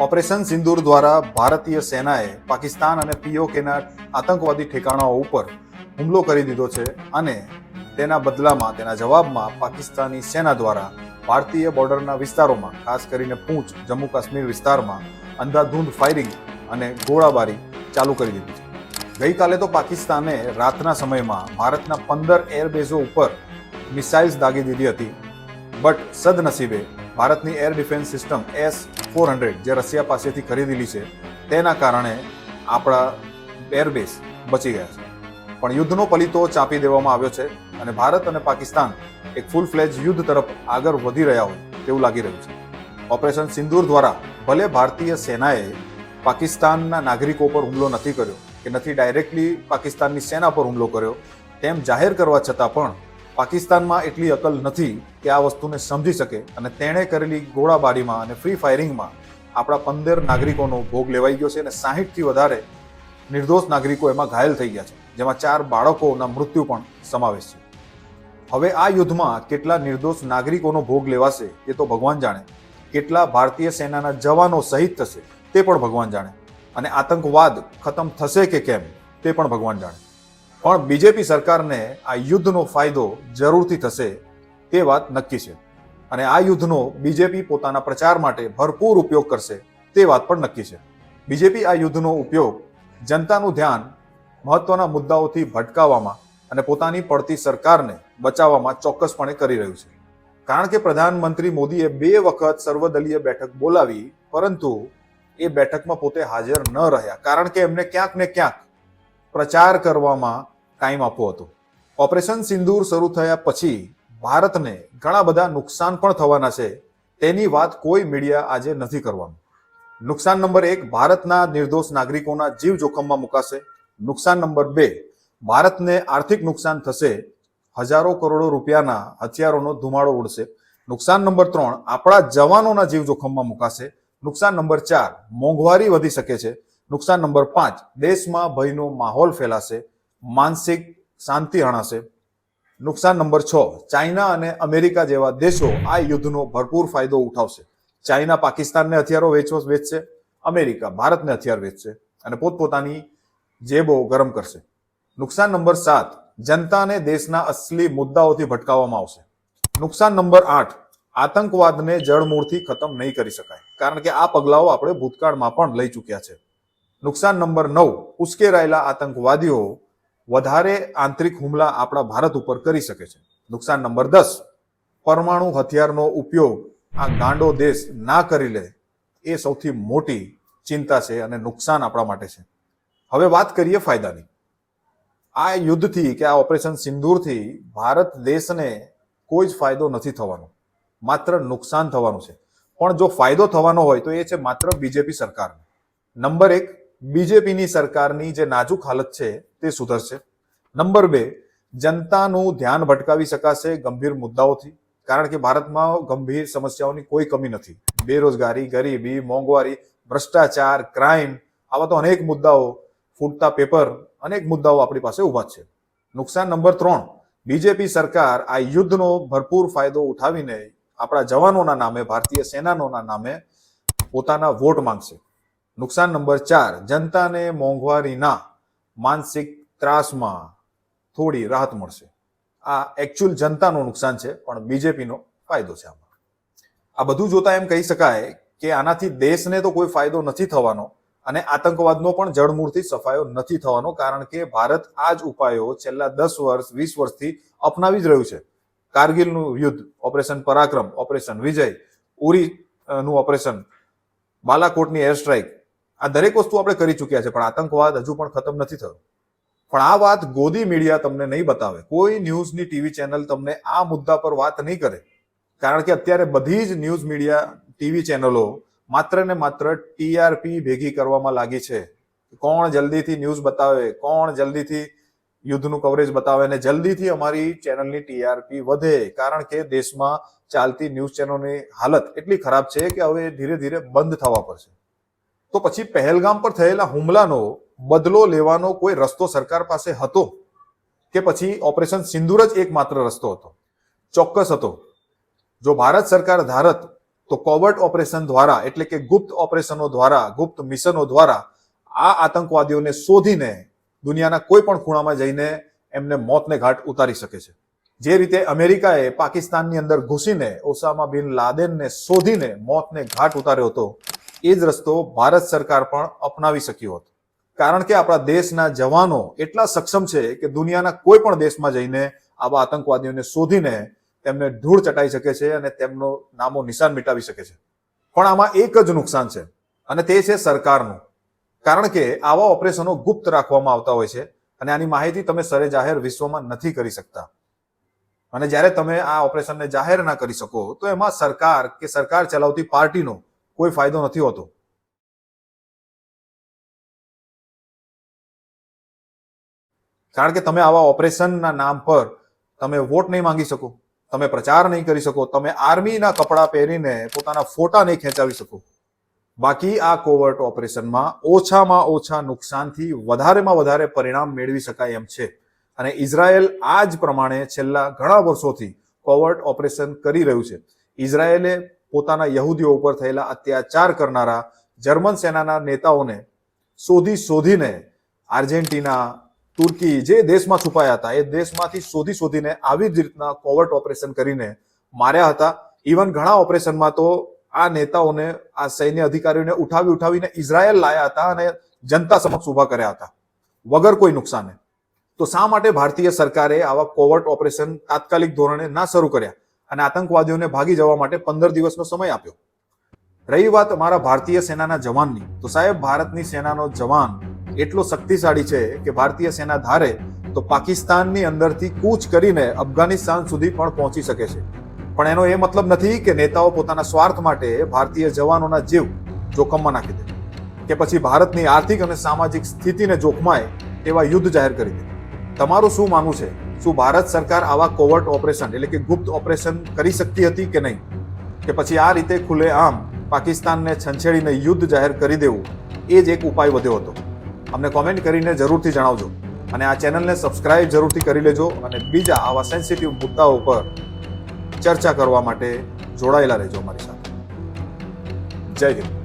Operation સિંદૂર દ્વારા ભારતીય સેનાએ પાકિસ્તાન અને પીઓકેના આતંકવાદી ઠેકાણાઓ ઉપર હુમલો કરી દીધો છે અને તેના બદલામાં, તેના જવાબમાં પાકિસ્તાની સેના દ્વારા ભારતીય બોર્ડરના વિસ્તારોમાં, ખાસ કરીને પૂંછ જમ્મુ કાશ્મીર વિસ્તારમાં અંધાધૂંધ ફાયરિંગ અને ગોળાબારી ચાલુ કરી દીધી છે. ગઈકાલે તો પાકિસ્તાને રાતના સમયમાં ભારતના પંદર એરબેઝો ઉપર મિસાઇલ્સ દાગી દીધી હતી, બટ સદનસીબે ભારતની air defence system S four hundred જે રશિયા પાસેથી ખરીદેલી છે, તેના કારણે આપણા એરબેઝ બચી ગયા છે. પણ યુદ્ધનો પલિતો ચાંપી દેવામાં આવ્યો છે અને ભારત અને પાકિસ્તાન એક ફૂલ ફ્લેજ યુદ્ધ તરફ આગળ વધી રહ્યા હોય તેવું લાગી રહ્યું છે. ઓપરેશન સિંદૂર દ્વારા ભલે ભારતીય સેનાએ પાકિસ્તાનના નાગરિકો પર હુમલો નથી કર્યો કે નથી ડાયરેક્ટલી પાકિસ્તાનની સેના પર હુમલો કર્યો, તેમ જાહેર કરવા છતાં પણ પાકિસ્તાનમાં એટલી અકલ નથી કે આ વસ્તુને સમજી શકે અને તેણે કરેલી ગોળાબારીમાં અને ફ્રી ફાયરિંગમાં આપણા પંદર નાગરિકોનો ભોગ લેવાઈ ગયો છે અને સાહીઠથી વધારે નિર્દોષ નાગરિકો એમાં ઘાયલ થઈ ગયા છે, જેમાં ચાર બાળકોના મૃત્યુ પણ સમાવેશ છે. હવે આ યુદ્ધમાં કેટલા નિર્દોષ નાગરિકોનો ભોગ લેવાશે એ તો ભગવાન જાણે. કેટલા ભારતીય સેનાના જવાનો શહીદ થશે તે પણ ભગવાન જાણે. અને આતંકવાદ ખતમ થશે કે કેમ તે પણ ભગવાન જાણે. પણ બીજેપી સરકારને આ યુદ્ધનો ફાયદો જરૂરથી થશે તે વાત નક્કી છે. અને આ યુદ્ધનો બીજેપી પોતાના પ્રચાર માટે ભરપૂર ઉપયોગ કરશે તે વાત પણ નક્કી છે. બીજેપી આ યુદ્ધનો ઉપયોગ જનતાનું ધ્યાન મહત્વના મુદ્દાઓથી ભટકાવવામાં અને પોતાની પડતી સરકારને બચાવવામાં ચોક્કસપણે કરી રહ્યું છે. કારણ કે પ્રધાનમંત્રી મોદીએ બે વખત સર્વદલીય બેઠક બોલાવી, પરંતુ એ બેઠકમાં પોતે હાજર ન રહ્યા. કારણ કે એમને ક્યાંક ને ક્યાંક પ્રચાર કરવામાં ટાઈમ આપવો હતો. ઓપરેશન સિંદૂર શરૂ થયા પછી ભારતને ઘણા બધા નુકસાન પણ થવાના છે. તેની વાત કોઈ મીડિયા આજે નથી કરવાનું. નુકસાન નંબર એક, ભારતના નિર્દોષ નાગરિકોના જીવ જોખમમાં મુકાશે. નુકસાન નંબર બે, ભારતને આર્થિક નુકસાન થશે. હજારો કરોડો રૂપિયાના હથિયારોનો ધુમાડો ઉડશે. નુકસાન નંબર ત્રણ, આપણા જવાનોના જીવ જોખમમાં મુકાશે. નુકસાન નંબર ચાર, મોંઘવારી વધી શકે છે. નુકસાન નંબર પાંચ, દેશમાં ભયનો માહોલ ફેલાશે. માનસિક શાંતિ હણાશે. નુકસાન નંબર છ, ચાઇના અને અમેરિકા જેવા દેશો આ યુદ્ધનો ભરપૂર ફાયદો ઉઠાવશે. ચાઇના પાકિસ્તાનને હથિયારો વેચવો, વેચશે, અમેરિકા ભારતને હથિયાર વેચશે અને પોતપોતાની જેબો ગરમ કરશે. નુકસાન નંબર સાત, જનતાને દેશના અસલી મુદ્દાઓથી ભટકાવવામાં આવશે. નુકસાન નંબર આઠ, આતંકવાદને જળમૂળથી ખતમ નહીં કરી શકાય, કારણ કે આ પગલાઓ આપણે ભૂતકાળમાં પણ લઈ ચૂક્યા છે. નુકસાન નંબર નવ, ઉશ્કેરાયેલા આતંકવાદીઓ વધારે આંતરિક હુમલા આપણા ભારત ઉપર કરી શકે છે. નુકસાન નંબર દસ, પરમાણુ હથિયારનો ઉપયોગ આ ગાંડો દેશ ના કરી લે એ સૌથી મોટી ચિંતા છે અને નુકસાન આપણા માટે છે. હવે વાત કરીએ ફાયદાની. આ યુદ્ધથી કે આ ઓપરેશન સિંદૂરથી ભારત દેશને કોઈ જ ફાયદો નથી થવાનો. માત્ર નુકસાન થવાનું છે. પણ જો ફાયદો થવાનો હોય તો એ છે માત્ર બીજેપી સરકારને. નંબર એક બીજેપીની સરકારની જે નાજુક હાલત છે તે સુધરશે. નંબર બે, જનતાનું ધ્યાન ભટકાવી શકાશે ગંભીર મુદ્દાઓથી, કારણ કે ભારતમાં ગંભીર સમસ્યાઓની કોઈ કમી નથી. બેરોજગારી, ગરીબી, મોંઘવારી, ભ્રષ્ટાચાર, ક્રાઇમ, આવા તો અનેક મુદ્દાઓ ફૂટતા પેપર, અનેક મુદ્દાઓ આપણી પાસે ઊભા છે. નુકસાન નંબર ત્રણ, બીજેપી સરકાર આ યુદ્ધનો ભરપૂર ફાયદો ઉઠાવીને આપણા જવાનોના નામે, ભારતીય સેનાનોના નામે પોતાના વોટ માંગશે. નુકસાન નંબર ચાર, જનતાને મોંઘવારીના માનસિક ત્રાસમાં થોડી રાહત મળશે. આ એકચ્યુઅલ જનતાનું નુકસાન છે, પણ બીજેપીનો ફાયદો છે આમાં. આ બધું જોતા એમ કહી શકાય કે આનાથી દેશને તો કોઈ ફાયદો નથી થવાનો અને આતંકવાદનો પણ જડમૂળથી સફાયો નથી થવાનો, કારણ કે ભારત આ જ ઉપાયો છેલ્લા દસ વર્ષ, વીસ વર્ષથી અપનાવી જ રહ્યું છે. કારગિલનું યુદ્ધ, ઓપરેશન પરાક્રમ, ઓપરેશન વિજય, ઉરી નું ઓપરેશન, બાલાકોટની એર સ્ટ્રાઇક આ દરેક વસ્તુ આપણે કરી ચૂક્યા છે, પણ આતંકવાદ હજુ પણ ખતમ નથી થયો. પણ આ વાત ગોદી મીડિયા તમને નહીં બતાવે. કોઈ ન્યૂઝની ટીવી ચેનલ તમને આ મુદ્દા પર વાત નહીં કરે. કારણ કે અત્યારે બધી જ ન્યૂઝ મીડિયા ટીવી ચેનલો માત્ર ને માત્ર ટીઆરપી ભેગી કરવામાં લાગી છે. કોણ જલ્દીથી ન્યૂઝ બતાવે, કોણ જલ્દીથી યુદ્ધનું કવરેજ બતાવે ને જલ્દીથી અમારી ચેનલની ટીઆરપી વધે. કારણ કે દેશમાં ચાલતી ન્યૂઝ ચેનલોની હાલત એટલી ખરાબ છે કે હવે ધીરે ધીરે બંધ થવા પડશે. તો પછી પહેલગામ પર થયેલા હુમલાનો બદલો લેવાનો કોઈ રસ્તો સરકાર પાસે હતો કે પછી ઓપરેશન સિંદૂર જ એકમાત્ર રસ્તો હતો? ચોક્કસ હતો. જો ભારત સરકાર ધારત, તો કોવર્ટ ઓપરેશન દ્વારા, એટલે કે ગુપ્ત ઓપરેશનો દ્વારા, ગુપ્ત મિશનો દ્વારા, આ આતંકવાદીઓને શોધીને દુનિયાના કોઈ પણ ખૂણામાં જઈને એમને મોતને ઘાટ ઉતારી શકે છે. જે રીતે અમેરિકાએ પાકિસ્તાનની અંદર ઘૂસીને ઓસામા બિન લાદેનને શોધીને મોતને ઘાટ ઉતાર્યો હતો એ જ રસ્તો ભારત સરકાર પણ અપનાવી શક્યો હતો. કારણ કે આપણા દેશના જવાનો એટલા સક્ષમ છે કે દુનિયાના કોઈ પણ દેશમાં જઈને આવા આતંકવાદીઓને શોધીને તેમને ધૂળ ચટાઈ શકે છે અને તેમનો નામો નિશાન મિટાવી શકે છે. પણ આમાં એક જ નુકસાન છે અને તે છે સરકારનું. કારણ કે આવા ઓપરેશનો ગુપ્ત રાખવામાં આવતા હોય છે અને આની માહિતી તમે સરે જાહેર વિશ્વમાં નથી કરી શકતા. અને જ્યારે તમે આ ઓપરેશનને જાહેર ના કરી શકો, તો એમાં સરકાર કે સરકાર ચલાવતી પાર્ટીનો કોઈ ફાયદો નથી હોતો. કારણ કે તમે આવા ઓપરેશનના નામ પર તમે વોટ નહીં માંગી શકો, તમે પ્રચાર નહીં કરી શકો, તમે આર્મીના કપડાં પહેરીને પોતાના ફોટા નહીં ખેંચાવી શકો. બાકી આ કોવર્ટ ઓપરેશનમાં ઓછામાં ઓછા નુકસાનથી વધારેમાં વધારે પરિણામ મેળવી શકાય એમ છે. અને ઇઝરાયલ આ જ પ્રમાણે છેલ્લા ઘણા વર્ષોથી કોવર્ટ ઓપરેશન કરી રહ્યું છે. ઇઝરાયેલે પોતાના યહૂદીઓ ઉપર થયેલા અત્યાચાર કરનારા જર્મન સેનાના નેતાઓને શોધી શોધીને આર્જેન્ટિના, તુર્કી જે દેશમાં છુપાયા હતા, એ દેશમાંથી શોધી શોધીને આવી જ રીતના કોવર્ટ ઓપરેશન કરીને માર્યા હતા. ઇવન ઘણા ઓપરેશનમાં તો આ નેતાઓને, આ સૈન્ય અધિકારીઓને ઉઠાવી ઉઠાવીને ઇઝરાયલ લાયા હતા અને જનતા સમક્ષ ઊભા કર્યા હતા. વગર કોઈ નુકસાને. તો શા માટે ભારતીય સરકારે આવા કોવર્ટ ઓપરેશન તાત્કાલિક ધોરણે ના શરૂ કર્યા? અને આતંકવાદીઓને ભાગી જવા માટે પંદર દિવસનો સમય આપ્યો. રહી વાત અમારા ભારતીય સેનાના જવાનની. તો સાહેબ, ભારતની સેનાનો જવાન એટલો શક્તિશાળી છે કે ભારતીય સેના ધારે તો પાકિસ્તાનની અંદરથી કૂચ કરીને અફઘાનિસ્તાન સુધી પણ પહોંચી શકે છે. પણ એનો એ મતલબ નથી કે નેતાઓ પોતાના સ્વાર્થ માટે ભારતીય જવાનોના જીવ જોખમમાં નાખી દે કે પછી ભારતની આર્થિક અને સામાજિક સ્થિતિને જોખમાય તેવા યુદ્ધ જાહેર કરી દે. તમારું શું માનવું છે? શું ભારત સરકાર આવા કોવર્ટ ઓપરેશન, એટલે કે ગુપ્ત ઓપરેશન કરી શકતી હતી કે નહીં? કે પછી આ રીતે ખુલ્લે આમ પાકિસ્તાનને છંછેડીને યુદ્ધ જાહેર કરી દેવું, એ જ એક ઉપાય વધ્યો હતો. અમને કોમેન્ટ કરીને જરૂરથી જણાવજો. અને આ ચેનલને સબસ્ક્રાઇબ જરૂરથી કરી લેજો અને બીજા આવા સેન્સિટિવ મુદ્દાઓ પર ચર્ચા કરવા માટે જોડાયેલા રહેજો અમારી સાથે. જય હિન્દ.